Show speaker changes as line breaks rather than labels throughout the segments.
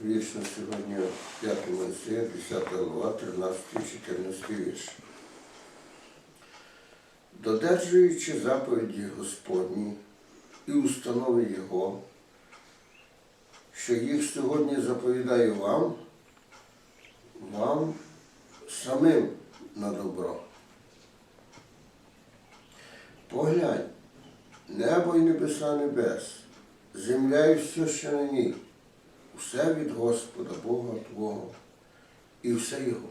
Вірш на сьогодні 5 Моїсея, 10 глава, 13 14 вірш. Додержуючи заповіді Господні і установи Його, що їх сьогодні заповідаю вам, вам самим на добро. Поглянь, небо і небеса небес, земля і все, що на ній, все від Господа Бога Твого і все Його.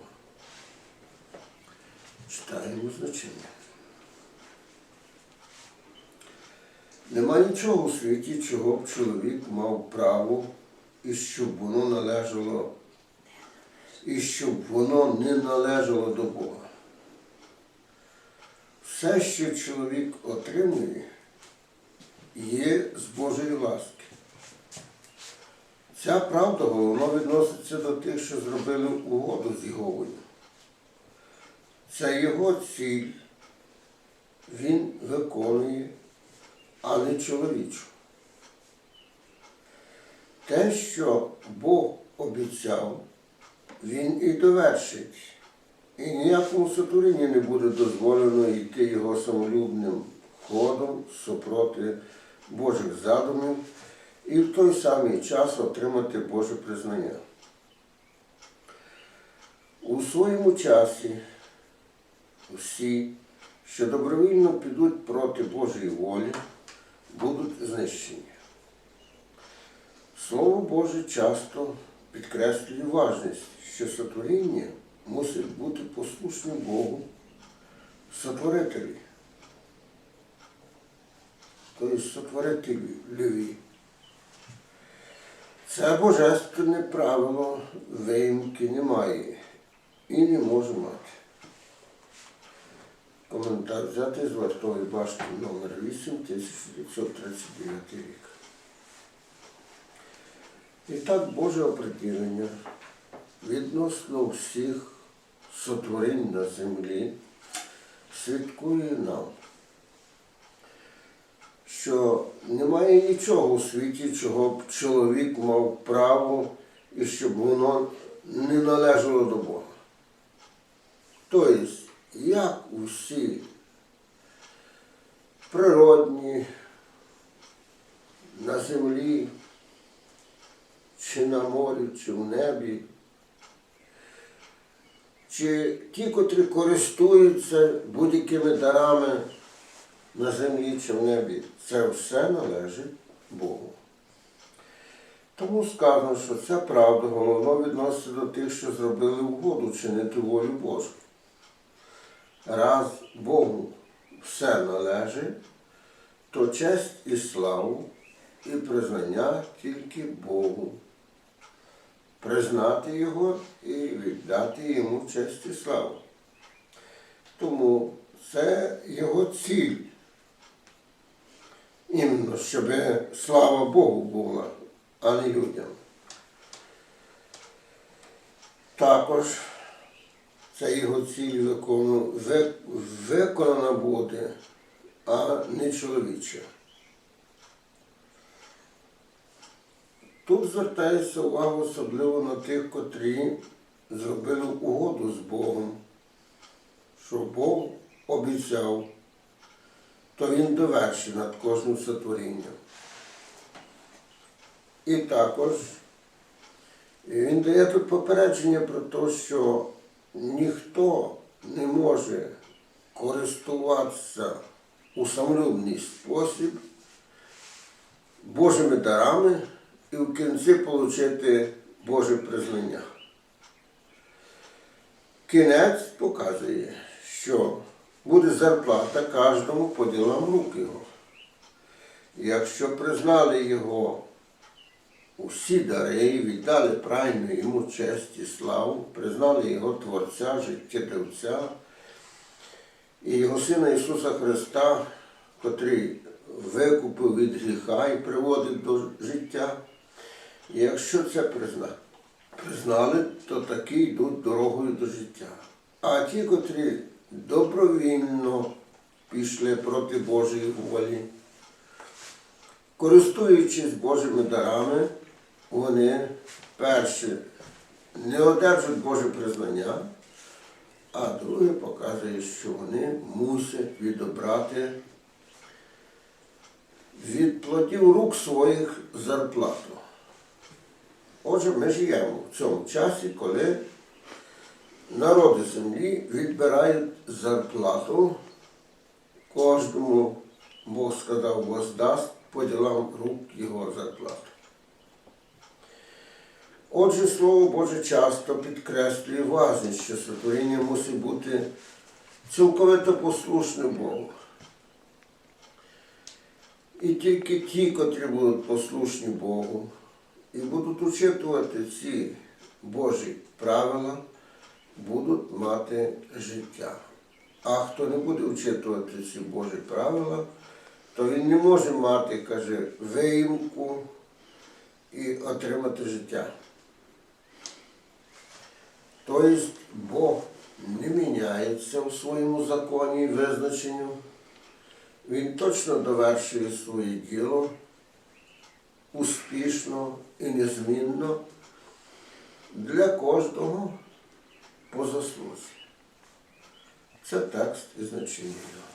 Читаємо значення. Нема нічого у світі, чого б чоловік мав право, і щоб воно належало, і щоб воно не належало до Бога. Все, що чоловік отримує, є з Божої ласки. Ця правда головно відноситься до тих, що зробили угоду з Єговою. Це його ціль, він виконує, а не чоловічу. Те, що Бог обіцяв, він і довершить. І ніякому сотворінні не буде дозволено йти його самолюбним ходом супроти Божих задумів і в той самий час отримати Боже признання. У своєму часі всі, що добровільно підуть проти Божої волі, будуть знищені. Слово Боже часто підкреслює важність, що сотворіння мусить бути послушним Богу, сотворителі, тобто сотворителеві. Це божественне правило виїмки немає і не може мати. Коментар взятий з вартової башти номер 8 1939 рік. І так Боже оприділення відносно всіх сотворень на землі свідкує нам, що немає нічого у світі, чого б чоловік мав право і щоб воно не належало до Бога. Тобто, як усі природні на землі, чи на морі, чи в небі, чи ті, котрі користуються будь-якими дарами на землі чи в небі, це все належить Богу. Тому сказано, що ця правда головно відноситься до тих, що зробили угоду чинити волю Божу. Раз Богу все належить, то честь і славу і признання тільки Богу. Признати Його і віддати йому честь і славу. Тому це його ціль. Іменно, щоб слава Богу була, а не людям. Також це його ціль ви- виконана буде, а не чоловіча. Тут звертається увага особливо на тих, котрі зробили угоду з Богом, що Бог обіцяв, то Він довершить над кожним сотворінням. І також він дає тут попередження про те, що ніхто не може користуватися у самолюбний спосіб Божими дарами і в кінці отримати Боже признання. Кінець показує, що буде зарплата кожному по ділам рук його. Якщо признали його усі дари, віддали правильно йому честь і славу, признали його Творця, життєдавця і його Сина Ісуса Христа, котрий викупив від гріха і приводить до життя. Якщо це призна, признали, то такі йдуть дорогою до життя. А ті, котрі добровільно пішли проти Божої волі, користуючись Божими дарами, вони перше не одержать Боже признання, а друге показує, що вони мусять відобрати від плодів рук своїх зарплату. Отже, ми живемо в цьому часі, коли народи землі відбирають зарплату кожному, Бог сказав, воздасть по ділам рук його зарплату. Отже, Слово Боже часто підкреслює важність, що сотворіння мусить бути цілковито послушне Богу. І тільки ті, котрі будуть послушні Богу і будуть учитувати ці Божі правила, будуть мати життя. А хто не буде учитувати ці Божі правила, то він не може мати, каже, виїмку і отримати життя. Тобто Бог не міняється у своєму законі і визначенню. Він точно довершує своє діло успішно і незмінно для кожного по заслузі. Це текст і значення. його.